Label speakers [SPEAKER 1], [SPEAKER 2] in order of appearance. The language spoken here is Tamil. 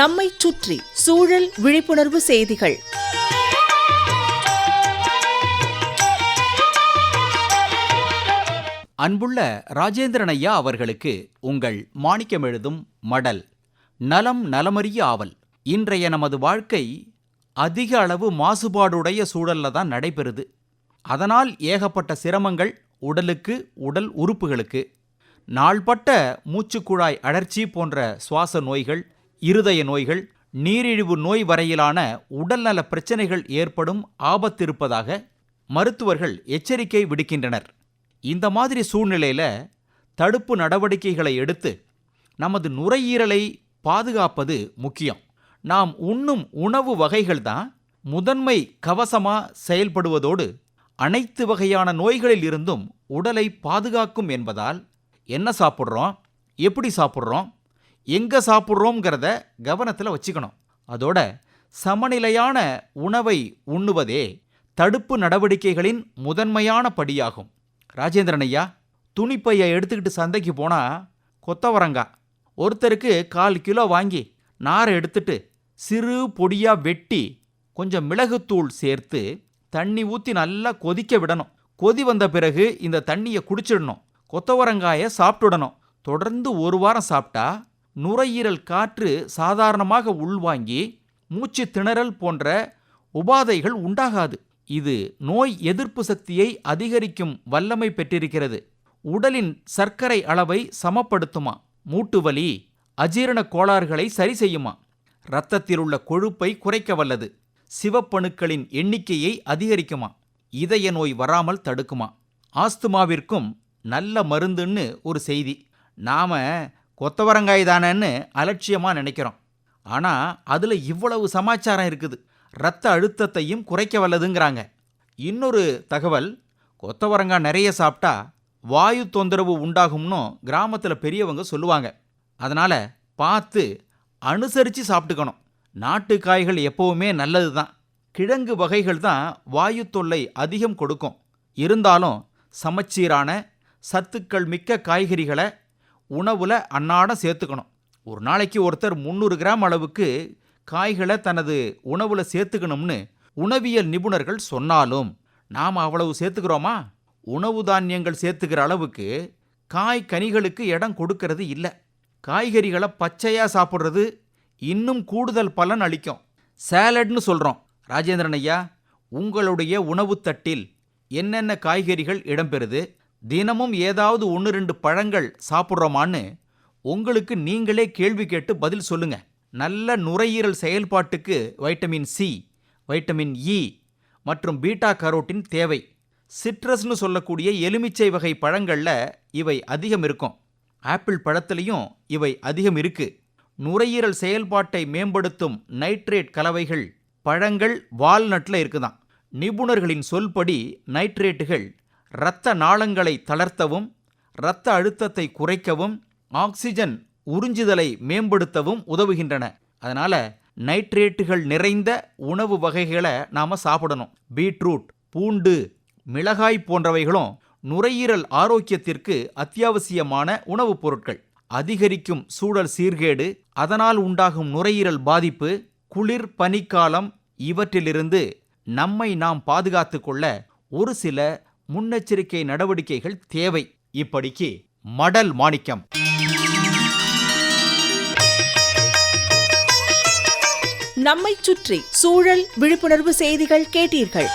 [SPEAKER 1] நம்மை சுற்றி சூழல் விழிப்புணர்வு செய்திகள்.
[SPEAKER 2] அன்புள்ள ராஜேந்திரன் ஐயா அவர்களுக்கு உங்கள் மாணிக்கம் எழுதும் மடல். நலம் நலமறிய ஆவல். இன்றைய நமது வாழ்க்கை அதிக அளவு மாசுபாடுடைய சூழல்ல தான் நடைபெறுது. அதனால் ஏகப்பட்ட சிரமங்கள் உடலுக்கு உடல் உறுப்புகளுக்கு. நாள்பட்ட மூச்சுக்குழாய் அழற்சி போன்ற சுவாச நோய்கள் இருதய நோய்கள் நீரிழிவு நோய் வரையிலான உடல்நல பிரச்சனைகள் ஏற்படும் ஆபத்திருப்பதாக மருத்துவர்கள் எச்சரிக்கை விடுக்கின்றனர். இந்த மாதிரி சூழ்நிலையில் தடுப்பு நடவடிக்கைகளை எடுத்து நமது நுரையீரலை பாதுகாப்பது முக்கியம். நாம் உண்ணும் உணவு வகைகள் தான் முதன்மை கவசமாக செயல்படுவதோடு அனைத்து வகையான நோய்களில் இருந்தும் உடலை பாதுகாக்கும் என்பதால் என்ன சாப்பிட்றோம்? எப்படி சாப்பிட்றோம்? எங்கே சாப்பிட்றோங்கிறத கவனத்தில் வச்சுக்கணும். அதோட சமநிலையான உணவை உண்ணுவதே தடுப்பு நடவடிக்கைகளின் முதன்மையான படியாகும். ராஜேந்திரன் ஐயா துணிப்பையை எடுத்துக்கிட்டு சந்தைக்கு போனால் கொத்தவரங்காய் ஒருத்தருக்கு கால் கிலோ வாங்கி நாரை எடுத்துட்டு சிறு பொடியாக வெட்டி கொஞ்சம் மிளகுத்தூள் சேர்த்து தண்ணி ஊற்றி நல்லா கொதிக்க விடணும். கொதி வந்த பிறகு இந்த தண்ணியை குடிச்சிடணும். கொத்தவரங்காயை சாப்பிட்டுடணும். தொடர்ந்து ஒரு வாரம் சாப்பிட்டா நுரையீரல் காற்று சாதாரணமாக உள்வாங்கி மூச்சு திணறல் போன்ற உபாதைகள் உண்டாகாது. இது நோய் எதிர்ப்பு சக்தியை அதிகரிக்கும் வல்லமை பெற்றிருக்கிறது. உடலின் சர்க்கரை அளவை சமப்படுத்துமா? மூட்டுவலி அஜீரண கோளாறுகளை சரி செய்யுமா? இரத்தத்திலுள்ள கொழுப்பை குறைக்க வல்லது. சிவப்பணுக்களின் எண்ணிக்கையை அதிகரிக்குமா? இதய நோய் வராமல் தடுக்குமா? ஆஸ்துமாவிற்கும் நல்ல மருந்துன்னு ஒரு செய்தி. நாம கொத்தவரங்காய் தானேன்னு அலட்சியமாக நினைக்கிறோம். ஆனால் அதில் இவ்வளவு சமாச்சாரம் இருக்குது. ரத்த அழுத்தத்தையும் குறைக்க வல்லதுங்கிறாங்க. இன்னொரு தகவல் கொத்தவரங்காய் நிறைய சாப்பிட்டா வாயு தொந்தரவு உண்டாகும்னு கிராமத்தில் பெரியவங்க சொல்லுவாங்க. அதனால் பார்த்து அனுசரித்து சாப்பிட்டுக்கணும். நாட்டு காய்கள் எப்பவுமே நல்லது தான் கிழங்கு வகைகள் தான் வாயு தொல்லை அதிகம் கொடுக்கும். இருந்தாலும் சமச்சீரான சத்துக்கள் மிக்க காய்கறிகளை உணவில் அன்னாடம் சேர்த்துக்கணும். ஒரு நாளைக்கு ஒருத்தர் முந்நூறு கிராம் அளவுக்கு காய்களை தனது உணவில் சேர்த்துக்கணும்னு உணவியல் நிபுணர்கள் சொன்னாலும் நாம் அவ்வளவு சேர்த்துக்கிறோமா? உணவு தானியங்கள் சேர்த்துக்கிற அளவுக்கு காய் கனிகளுக்கு இடம் கொடுக்கறது இல்லை. காய்கறிகளை பச்சையாக சாப்பிட்றது இன்னும் கூடுதல் பலன் அளிக்கும். சேலட்னு சொல்கிறோம் ராஜேந்திரன் ஐயா உங்களுடைய உணவு தட்டில் என்னென்ன காய்கறிகள் இடம்பெறுது? தினமும் ஏதாவது ஒன்று ரெண்டு பழங்கள் சாப்பிட்றோமான்னு உங்களுக்கு நீங்களே கேள்வி கேட்டு பதில் சொல்லுங்க. நல்ல நுரையீரல் செயல்பாட்டுக்கு வைட்டமின் சி வைட்டமின் இ மற்றும் பீட்டா கரோட்டின் தேவை. சிட்ரஸ்னு சொல்லக்கூடிய எலுமிச்சை வகை பழங்களில் இவை அதிகம் இருக்கும். ஆப்பிள் பழத்திலையும் இவை அதிகம் இருக்கு. நுரையீரல் செயல்பாட்டை மேம்படுத்தும் நைட்ரேட் கலவைகள் பழங்கள் வால்நட்டில் இருக்குதாம். நிபுணர்களின் சொல்படி நைட்ரேட்டுகள் இரத்த நாளங்களை தளர்த்தவும் இரத்த அழுத்தத்தை குறைக்கவும் ஆக்சிஜன் உறிஞ்சுதலை மேம்படுத்தவும் உதவுகின்றன. அதனால் நைட்ரேட்டுகள் நிறைந்த உணவு வகைகளை நாம் சாப்பிடணும். பீட்ரூட் பூண்டு மிளகாய் போன்றவைகளும் நுரையீரல் ஆரோக்கியத்திற்கு அத்தியாவசியமான உணவுப் பொருட்கள். அதிகரிக்கும் சூழல் சீர்கேடு அதனால் உண்டாகும் நுரையீரல் பாதிப்பு குளிர் பனிக்காலம் இவற்றிலிருந்து நம்மை நாம் பாதுகாத்து கொள்ள ஒரு சில முன்னெச்சரிக்கை நடவடிக்கைகள் தேவை. இப்படிக்கு மடல் மாணிக்கம்.
[SPEAKER 1] நம்மை சுற்றி சூழல் விழிப்புணர்வு செய்திகள் கேட்டீர்கள்.